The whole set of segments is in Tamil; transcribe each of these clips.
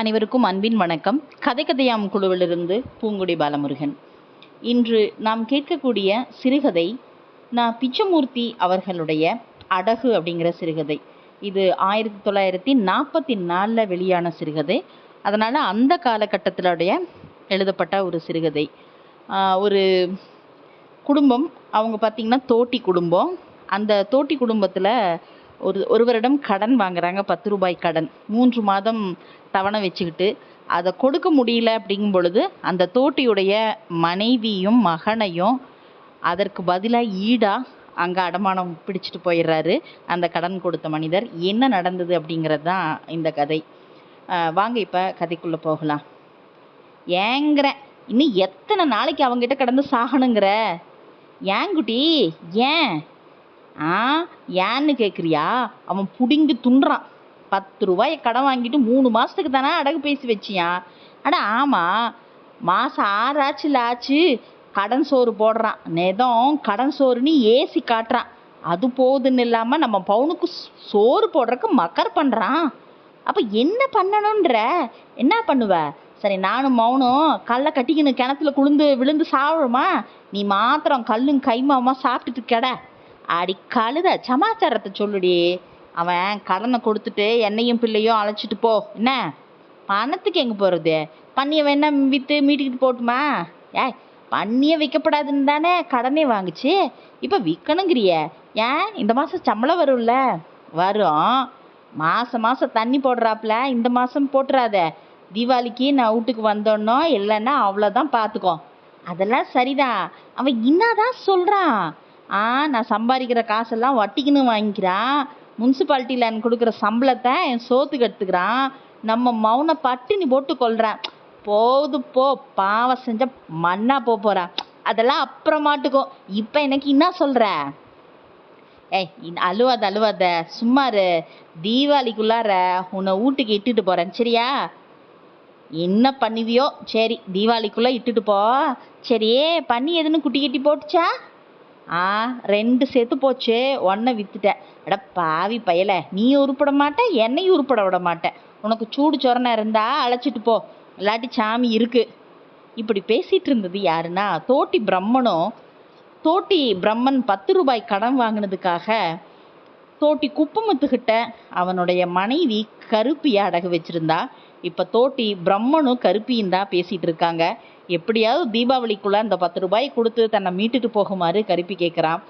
அனைவருக்கும் அன்பின் வணக்கம். கதை கதையாம் குழுவிலிருந்து பூங்குடி பாலமுருகன். இன்று நாம் கேட்கக்கூடிய சிறுகதை நான் பிச்சமூர்த்தி அவர்களுடைய அடகு அப்படிங்கிற சிறுகதை. இது ஆயிரத்தி தொள்ளாயிரத்தி நாற்பத்தி நாலில் வெளியான சிறுகதை. அதனால் அந்த காலகட்டத்திலுடைய எழுதப்பட்ட ஒரு சிறுகதை. ஒரு குடும்பம் அவங்க பார்த்திங்கன்னா தோட்டி குடும்பம். அந்த தோட்டி குடும்பத்தில் ஒரு ஒருவரிடம் கடன் வாங்குறாங்க பத்து ரூபாய் கடன். மூன்று மாதம் தவணை வச்சுக்கிட்டு அதை கொடுக்க முடியல அப்படிங்கும் பொழுது அந்த தோட்டியுடைய மனைவியும் மகனையும் அதற்கு பதிலாக ஈடாக அங்கே அடமானம் பிடிச்சிட்டு போயிடுறாரு. அந்த கடன் கொடுத்த மனிதர் என்ன நடந்தது அப்படிங்கிறது தான் இந்த கதை. வாங்க இப்போ கதைக்குள்ளே போகலாம். ஏங்கிறேன் இன்னும் எத்தனை நாளைக்கு அவங்ககிட்ட கடந்து சாகணுங்கிற? ஏங்குட்டி ஏன்? ஆ ஏன்னு கேட்குறியா அவன் புடிங்கி துண்டுறான் பத்து ரூபாய் கடன் வாங்கிட்டு மூணு மாதத்துக்கு தானே அடகு பேசி வச்சியான் அட ஆமாம் மாதம் ஆறாச்சுல ஆச்சு. கடன் சோறு போடுறான். நெதம் கடன் சோறுன்னு ஏசி காட்டுறான். அது போதுன்னு இல்லாமல் நம்ம பவுனுக்கு சோறு போடுறக்கு மக்கர் பண்ணுறான் அப்போ என்ன பண்ணணுன்ற என்ன பண்ணுவ? சரி நானும் மௌனும் கல்லை கட்டிக்கின்னு கிணத்துல குளுந்து விழுந்து சாவுமா நீ மாத்திரம் கல்லும் கைமாமா சாப்பிட்டுட்டு கிட. அடி கழுத சமாச்சாரத்தை சொல்லுடி. அவன் கடனை கொடுத்துட்டு என்னையும் பிள்ளையும் அழைச்சிட்டு போ. என்ன? பணத்துக்கு எங்கே போகிறது பன்னியை வேணா விற்று மீட்டுக்கிட்டு போட்டுமா? ஏய் பன்னியை விற்கப்படாதுன்னு தானே கடனே வாங்குச்சு. இப்போ விற்கணுங்கிறிய ஏன்? இந்த மாதம் சம்பளம் வரும்ல. வரும். மாதம் மாதம் தண்ணி போடுறாப்புல. இந்த மாதம் போட்டுறாத. தீபாவளிக்கு நான் வீட்டுக்கு வந்தோன்னோ இல்லைன்னா அவ்வளோதான் பார்த்துக்கோ அதெல்லாம் சரிதான். அவன் என்னதான் சொல்கிறான் நான் சம்பாதிக்கிற காசெல்லாம் வட்டிக்குன்னு வாங்கிக்கிறான். முன்சிபாலிட்டியில் எனக்கு கொடுக்குற சம்பளத்தை என் சோத்துக்கு எடுத்துக்கிறான். நம்ம மௌன பட்டினி போட்டு கொள்றான். போது போ பாவம் செஞ்ச மண்ணா போக போகிறான் அதெல்லாம் அப்புறமாட்டுக்கும். இப்போ எனக்கு என்ன சொல்கிற ஏய் அழுவாத அழுவாத. சும்மாரு தீபாவளிக்குள்ளார உன்னை வீட்டுக்கு இட்டுட்டு போகிறேன் சரியா? என்ன பண்ணுவியோ? சரி தீபாவளிக்குள்ளே இட்டுட்டு போ. சரி பண்ணி எதுன்னு குட்டி கட்டி போட்டுச்சா? ஆ ரெண்டு செத்து போச்சே ஒன்றை வித்துட்டேன் அட பாவி பயல நீ உருப்பட மாட்ட என்னையும் உருப்பட விட மாட்டேன் உனக்கு சூடு சொரணை இருந்தா அழைச்சிட்டு போ. இல்லாட்டி சாமி இருக்கு. இப்படி பேசிட்டு இருந்தது யாருன்னா தோட்டி பிரம்மனும் தோட்டி பிரம்மன் பத்து ரூபாய் கடன் வாங்கினதுக்காக தோட்டி குப்பமுத்துக்கிட்ட அவனுடைய மனைவி கருப்பு அடகு வச்சிருந்தா இப்போ தோட்டி பிரம்மனும் கருப்பியும் தான் பேசிகிட்டு இருக்காங்க. எப்படியாவது தீபாவளிக்குள்ளே அந்த பத்து ரூபாய் கொடுத்து தன்னை மீட்டுட்டு போகுமாறு கருப்பி கேட்குறான்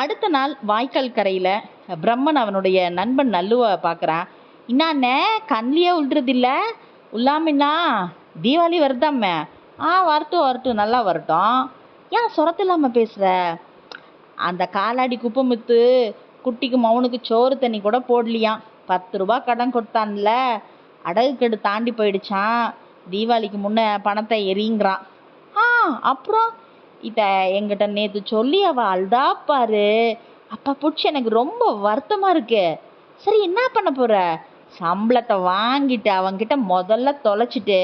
அடுத்த நாள் வாய்க்கால் கரையில் பிரம்மன் அவனுடைய நண்பன் நல்லுவை பார்க்குறான் இன்னாண்ணே கண்ணிலே உள்றதில்ல உள்ளாமின்னா தீபாவளி வருதாம்மே? ஆ வரட்டும் வரட்டும் நல்லா வரட்டும். ஏன் சொரத்து இல்லாமல் பேசுகிற அந்த காலாடி குப்பமுத்து குட்டிக்கு மௌனுக்கு சோறு தண்ணி கூட போடலையாம். பத்து ரூபா கடன் கொடுத்தான்ல. அடகுக்கெடு தாண்டி போயிடுச்சான். தீபாவளிக்கு முன்னே பணத்தை எரிங்கிறான் ஆ அப்புறம்? இத எங்கிட்ட நேற்று சொல்லி அவ அழுதா பாரு. அப்பா பிடிச்சி எனக்கு ரொம்ப வருத்தமாக இருக்கு. சரி என்ன பண்ண போற? சம்பளத்தை வாங்கிட்டு அவங்கிட்ட முதல்ல தொலைச்சிட்டு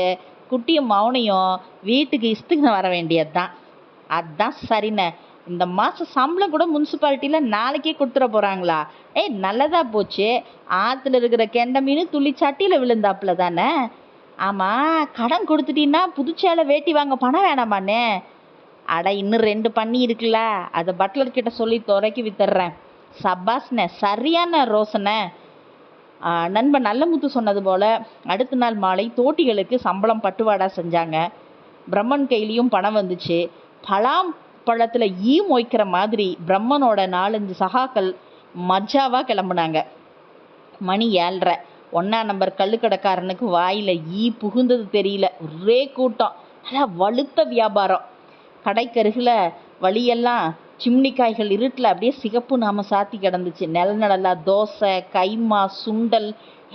குட்டியும் மௌனையும் வீட்டுக்கு இஸ்துங்க வர வேண்டியதுதான். அதான் சரிண்ணே இந்த மாதம் சம்பளம் கூட முனிசிபாலிட்டியில் நாளைக்கே கொடுத்துட போகிறாங்களா ஏய் நல்லதாக போச்சு. ஆற்றுல இருக்கிற கெண்டை மீன் துள்ளி சட்டியில் விழுந்தாப்புல தானே? ஆமாம் கடன் கொடுத்துட்டீங்கன்னா புதுச்சேலை வேட்டி வாங்க பணம் வேணாமாண்ணே. அட இன்னும் ரெண்டு பண்ணி இருக்குல்ல. அதை பட்லர் கிட்ட சொல்லி துறைக்கி வித்துடுறேன் சப்பாஸ்ண்ணே சரியான ரோசனை. நண்பன் நல்லமுத்து சொன்னது போல் அடுத்த நாள் மாலை தோட்டிகளுக்கு சம்பளம் பட்டுவாடா செஞ்சாங்க. பிரம்மன் கையிலையும் பணம் வந்துச்சு. பலாம் பழத்தில் ஈ மொய்க்கிற மாதிரி பிரம்மனோட நாலஞ்சு சகாக்கள் மஜாவாக கிளம்புனாங்க. மணி ஏழ்ரை. ஒன்றா நம்பர் கள்ளுக்கடைக்காரனுக்கு வாயில் ஈ புகுந்தது தெரியல. ஒரே கூட்டம். நல்லா வலுத்த வியாபாரம். கடைக்கருகில் வழியெல்லாம் சிம்னிக்காய்கள் இருட்டில் அப்படியே சிகப்பு நாம சாத்தி கிடந்துச்சு. நிலநடலா தோசை கைமா சுண்டல்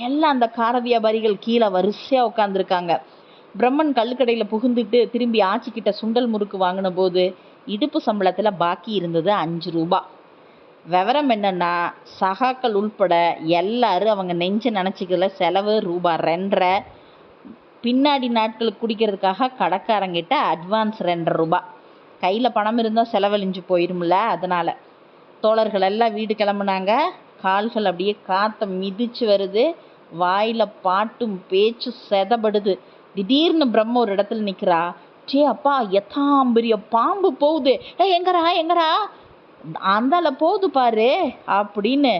எல்லாம் அந்த கார வியாபாரிகள் கீழே வரிசையாக உட்காந்துருக்காங்க பிரம்மன் கல்லுக்கடையில் புகுந்துட்டு திரும்பி ஆச்சிக்கிட்ட சுண்டல் முறுக்கு வாங்கின போது இடுப்பு சம்பளத்தில் பாக்கி இருந்தது அஞ்சு ரூபா. விவரம் என்னென்னா சகாக்கள் உள்பட எல்லாரும் அவங்க நெஞ்சு நினச்சிக்கல செலவு ரூபா ரெண்டரை. பின்னாடி நாட்களுக்கு குடிக்கிறதுக்காக கடைக்காரங்கிட்ட அட்வான்ஸ் ரெண்டரை ரூபா. கையில் பணம் இருந்தால் செலவழிஞ்சு போயிரும்ல அதனால். தோழர்கள் எல்லாம் வீடு கிளம்புனாங்க. கால்கள் அப்படியே காற்றை மிதிச்சு வருது. வாயில் பாட்டும் பேச்சும் செதப்படுது. திடீர்னு பிரம்ம ஒரு இடத்துல நிற்கிறா சே அப்பா எத்தாம் பெரிய பாம்பு போகுது. ஏ எங்கடா எங்கடா? அந்தால போகுது பாரு அப்படின்னு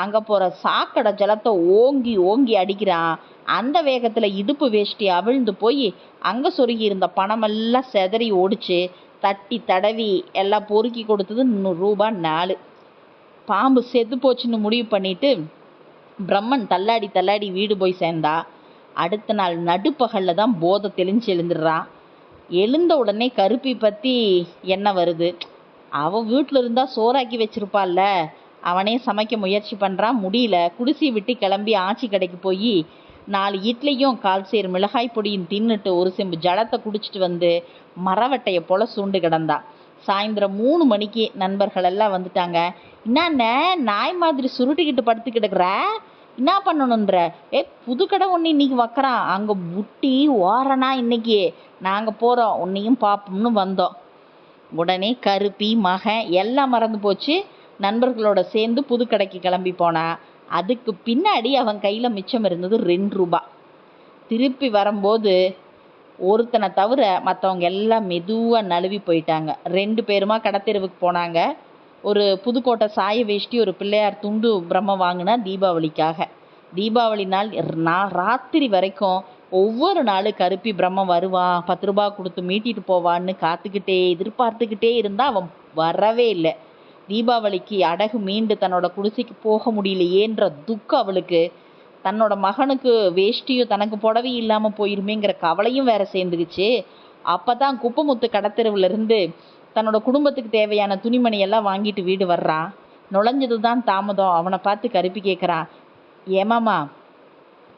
அங்கே போகிற சாக்கடை ஜலத்தை ஓங்கி ஓங்கி அடிக்கிறான். அந்த வேகத்தில் இடுப்பு வேஷ்டி அவிழ்ந்து போய் அங்கே சொருகி இருந்த பணமெல்லாம் செதறி ஓடிச்சு. தட்டி தடவி எல்லாம் பொறுக்கி கொடுத்தது ரூபா ரூபாய் நாலு. பாம்பு செத்து போச்சுன்னு முடிவு பண்ணிட்டு பிரம்மன் தள்ளாடி தள்ளாடி வீடு போய் சேர்ந்தா. அடுத்த நாள் நடுப்பகல்ல தான் போதை தெளிஞ்சு எழுந்துடுறான். எழுந்த உடனே கருப்பி பற்றி என்ன வருது? அவன் வீட்டில் இருந்தால் சோறாக்கி வச்சிருப்பாள்ல. அவனே சமைக்க முயற்சி பண்ணுறான் முடியல. குடிசையை விட்டு கிளம்பி ஆச்சி கடைக்கு போய் நாலு இட்லியும் கால் சேர் மிளகாய் பொடியும் தின்னுட்டு ஒரு செம்பு ஜலத்தை குடிச்சிட்டு வந்து மரவட்டையை போல சூண்டு கிடந்தான் சாயந்தரம் மூணு மணிக்கு நண்பர்கள் எல்லாம் வந்துட்டாங்க. என்னண்ணே நாய் மாதிரி சுருட்டிக்கிட்டு படுத்து கிடக்குற என்ன பண்ணணுன்ற ஏ புது கடை ஒன்று இன்னைக்கு வைக்கிறான் அங்கே புட்டி ஓரணா இன்னைக்கு. நாங்கள் போகிறோம் உன்னையும் பார்ப்போம்னு வந்தோம். உடனே கருப்பி மகன் எல்லாம் மறந்து போச்சு. நண்பர்களோட சேர்ந்து புது கடைக்கு கிளம்பி போனா. அதுக்கு பின்னாடி அவன் கையில் மிச்சம் இருந்தது ரெண்டு ரூபா. திருப்பி வரும்போது ஒருத்தனை தவிர மற்றவங்க எல்லாம் மெதுவாக நழுவி போயிட்டாங்க. ரெண்டு பேருமா கடத்தெருவுக்கு போனாங்க. ஒரு புதுக்கோட்டை சாய வேஷ்டி ஒரு பிள்ளையார் துண்டு பிரம்ம வாங்கினா தீபாவளிக்காக. தீபாவளி நாள் நான் ராத்திரி வரைக்கும் ஒவ்வொரு நாளும் கருப்பி பிரம்மம் வருவான் பத்து ரூபா கொடுத்து மீட்டிட்டு போவான்னு காத்துக்கிட்டே எதிர்பார்த்துக்கிட்டே இருந்தால் அவன் வரவே இல்லை. தீபாவளிக்கு அடகு மீண்டு தன்னோட குடிசைக்கு போக முடியலையேன்ற துக்கம் அவளுக்கு. தன்னோட மகனுக்கு வேஷ்டியும் தனக்கு புடவையும் இல்லாமல் போயிருமேங்கிற கவலையும் வேற சேர்ந்துக்குச்சு அப்பதான் குப்பமுத்து கடத்தெருவுலேருந்து தன்னோட குடும்பத்துக்கு தேவையான துணிமணி எல்லாம் வாங்கிட்டு வீடு வர்றான் நுழைஞ்சதுதான் தாமதம். அவனை பார்த்து கருப்பி கேட்குறான் ஏமாமா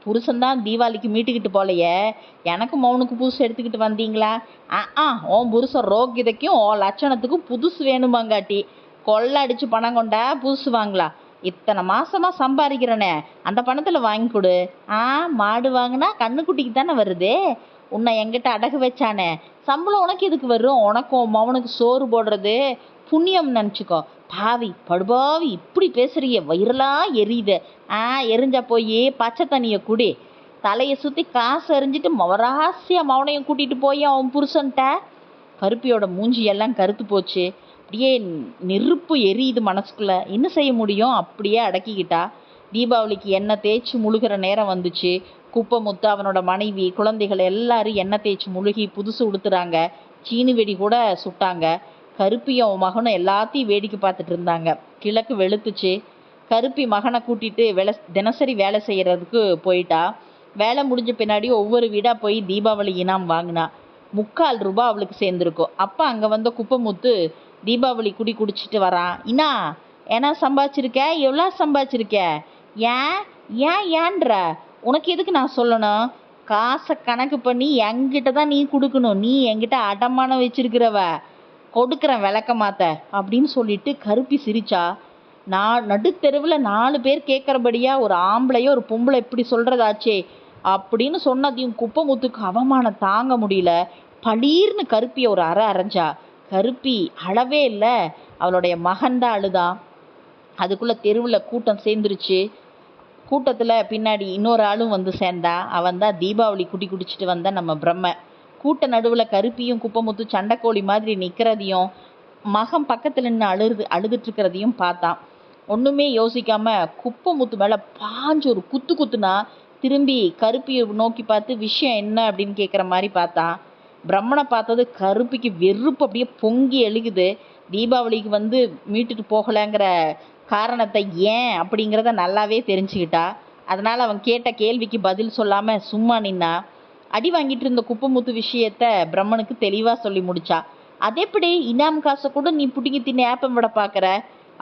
புருஷன்தான் தீபாவளிக்கு மீட்டுக்கிட்டு போலையே. எனக்கு மௌனுக்கு புதுசு எடுத்துக்கிட்டு வந்தீங்களா? ஆ ஆ ஓன் புருஷன் ரோகிதைக்கும் ஓ லட்சணத்துக்கும் புதுசு வேணுமாங்காட்டி. கொள்ளை அடிச்சு பணம் கொண்டா புதுசு வாங்களா இத்தனை மாசமா சம்பாதிக்கிறனே அந்த பணத்துல வாங்கி கொடு. ஆ மாடு வாங்கினா கண்ணுக்குட்டிக்கு தானே வருது? உன்னை எங்கிட்ட அடகு வச்சானே. சம்பளம் உனக்கு எதுக்கு வரும்? உனக்கும் உன் மவனுக்கு சோறு போடுறது. புண்ணியம் நினச்சிக்கோ. பாவி படுபாவி இப்படி பேசுறிய வயிறெல்லாம் எரியுது. ஆ எரிஞ்சா போய் பச்சை தண்ணியை குடி. தலையை சுற்றி காசு எரிஞ்சிட்டு மவராசியா மவனையும் கூட்டிகிட்டு போய் அவன் புருஷன்ட்ட. கருப்பியோட மூஞ்சி எல்லாம் கருத்து போச்சு. அப்படியே நெருப்பு எரியுது மனசுக்குள்ள. என்ன செய்ய முடியும்? அப்படியே அடக்கிக்கிட்டா. தீபாவளிக்கு எண்ணெய் தேய்ச்சி முழுகிற நேரம் வந்துச்சு. குப்பை முத்து அவனோட மனைவி குழந்தைகள் எல்லாரும் எண்ணெய் தேய்ச்சி முழுகி புதுசு உடுத்துறாங்க. சீனி வெடி கூட சுட்டாங்க. கருப்பியும் மகனும் எல்லாத்தையும் வேடிக்கை பார்த்துட்டு இருந்தாங்க. கிழக்கு வெளுத்துச்சு. கருப்பி மகனை கூட்டிட்டு வேலை தினசரி வேலை செய்கிறதுக்கு போயிட்டா. வேலை முடிஞ்ச பின்னாடி ஒவ்வொரு வீடாக போய் தீபாவளி இனாம் வாங்கினா. முக்கால் ரூபா அவளுக்கு சேர்ந்துருக்கும். அப்போ அங்கே வந்த குப்பமுத்து தீபாவளி குடி குடிச்சிட்டு வரான். இன்னா என்ன சம்பாதிச்சிருக்க? எவ்வளோ சம்பாதிச்சிருக்க? ஏன்? ஏன் ஏன்ற? உனக்கு எதுக்கு நான் சொல்லணும்? காசை கணக்கு பண்ணி என்கிட்ட தான் நீ கொடுக்கணும். நீ என்கிட்ட அடமானம் வச்சிருக்கிறவ கொடுக்குறேன் விளக்க மாத்த அப்படின்னு சொல்லிட்டு கருப்பி சிரிச்சா. நான் நடுத்தெருவில் நாலு பேர் கேட்குறபடியா ஒரு ஆம்பளையோ ஒரு பொம்பளை இப்படி சொல்கிறதாச்சே அப்படின்னு சொன்னதையும் குப்பமுத்துக்கு அவமானம் தாங்க முடியல. பளீர்னு கருப்பியை ஒரு அரை அரைஞ்சா. கருப்பி அழவே இல்லை. அவளுடைய மகன்தான் அழுதான் அதுக்குள்ளே தெருவில் கூட்டம் சேர்ந்துருச்சு. கூட்டத்தில் பின்னாடி இன்னொரு ஆளும் வந்து சேர்ந்தா. அவன் தான் தீபாவளி குடி குடிச்சிட்டு வந்த நம்ம பிரம்ம. கூட்ட நடுவில் கருப்பியும் குப்பமுத்து சண்டைக்கோழி மாதிரி நிற்கிறதையும் மகன் பக்கத்தில் நின்று அழுது அழுதுட்டு இருக்கிறதையும் பார்த்தான். ஒன்றுமே யோசிக்காமல் குப்பமுத்து மேலே பாஞ்சு ஒரு குத்து குத்துனா திரும்பி கருப்பியை நோக்கி பார்த்து விஷயம் என்ன அப்படின்னு கேட்குற மாதிரி பார்த்தான். பிரம்மனை பார்த்தது கருப்பிக்கு வெறுப்பு அப்படியே பொங்கி எழுகுது. தீபாவளிக்கு வந்து மீட்டுட்டு போகலைங்கிற காரணத்தை ஏன் அப்படிங்கிறத நல்லாவே தெரிஞ்சுக்கிட்டா. அதனால் அவன் கேட்ட கேள்விக்கு பதில் சொல்லாமல் சும்மா நின்னா. அடி வாங்கிட்டு இருந்த குப்பமுத்து விஷயத்த பிரம்மனுக்கு தெளிவாக சொல்லி முடிச்சா. அதெப்படி இனாம் காசை கூட நீ பிடிங்கி தின்னு ஏப்பம் விட பார்க்குற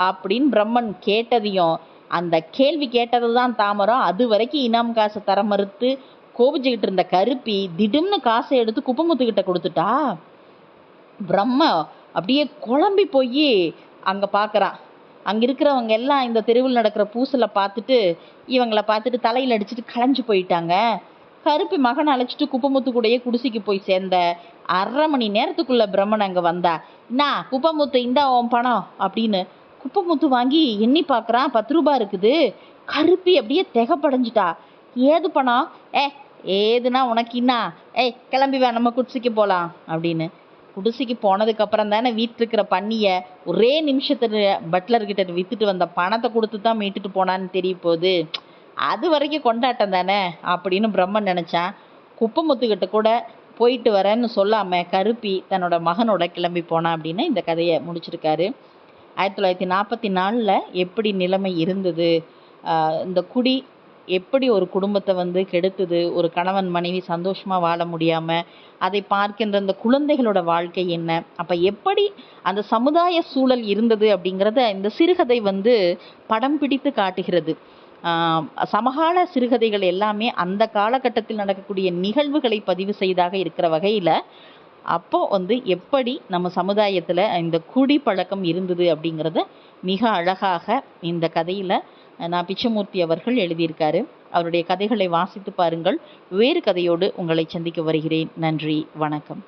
அப்படின்னு பிரம்மன் கேட்டதையும் அந்த கேள்வி கேட்டது தான் தாமரம். அது வரைக்கும் இனாம் காசை தர மறுத்து கோபிச்சுக்கிட்டு இருந்த கருப்பி திடும்னு காசை எடுத்து குப்பமுத்துக்கிட்ட கொடுத்துட்டா? பிரம்ம அப்படியே குழம்பி போய் அங்கே பார்க்கறான் அங்கே இருக்கிறவங்க எல்லாம் இந்த தெருவில் நடக்கிற பூசலை பார்த்துட்டு இவங்களை பார்த்துட்டு தலையில் அடிச்சுட்டு களைஞ்சு போயிட்டாங்க. கருப்பி மகனை அழைச்சிட்டு குப்பமுத்து கூடயே குடிசைக்கு போய் சேர்ந்த அரை மணி நேரத்துக்குள்ளே பிரம்மன் அங்கே வந்தா. என்ன குப்பமுத்து இந்தா உன் பணம் அப்படின்னு குப்பமுத்து வாங்கி எண்ணி பார்க்குறான் பத்து ரூபா இருக்குது. கருப்பி அப்படியே திகப்படைஞ்சிட்டா. ஏது பணம்? ஏ ஏதுனா உனக்கு என்ன ஏய் கிளம்பி வா நம்ம குடிசைக்கு போகலாம் அப்படின்னு. குடிசைக்கு போனதுக்கப்புறம் தானே வீட்டில் இருக்கிற பன்னியை ஒரே நிமிஷத்தில் பட்லர்கிட்ட விற்றுட்டு வந்த பணத்தை கொடுத்து தான் மீட்டுட்டு போனான்னு தெரிய போகுது. அது வரைக்கும் கொண்டாட்டம் தானே அப்படின்னு பிரம்மன் நினச்சான். குப்பமுத்துக்கிட்ட கூட போயிட்டு வரேன்னு சொல்லாமல் கருப்பி தன்னோட மகனோட கிளம்பி போனான் அப்படின்னு இந்த கதையை முடிச்சிருக்காரு. ஆயிரத்தி தொள்ளாயிரத்தி நாற்பத்தி நாலில் எப்படி நிலைமை இருந்தது? இந்த குடி எப்படி ஒரு குடும்பத்தை வந்து கெடுத்தது ஒரு கணவன் மனைவி சந்தோஷமாக வாழ முடியாமல் அதை பார்க்கின்ற அந்த குழந்தைகளோட வாழ்க்கை என்ன? அப்போ எப்படி அந்த சமுதாய சூழல் இருந்தது அப்படிங்கிறத இந்த சிறுகதை வந்து படம் பிடித்து காட்டுகிறது. சமகால சிறுகதைகள் எல்லாமே அந்த காலகட்டத்தில் நடக்கக்கூடிய நிகழ்வுகளை பதிவு செய்தாக இருக்கிற வகையில் அப்போ வந்து எப்படி நம்ம சமுதாயத்தில் இந்த குடி பழக்கம் இருந்தது அப்படிங்கிறத மிக அழகாக இந்த கதையில் நான் பிச்சமூர்த்தி அவர்கள் எழுதியிருக்காரு. அவருடைய கதைகளை வாசித்து பாருங்கள். வேறு கதையோடு உங்களை சந்திக்க வருகிறேன். நன்றி. வணக்கம்.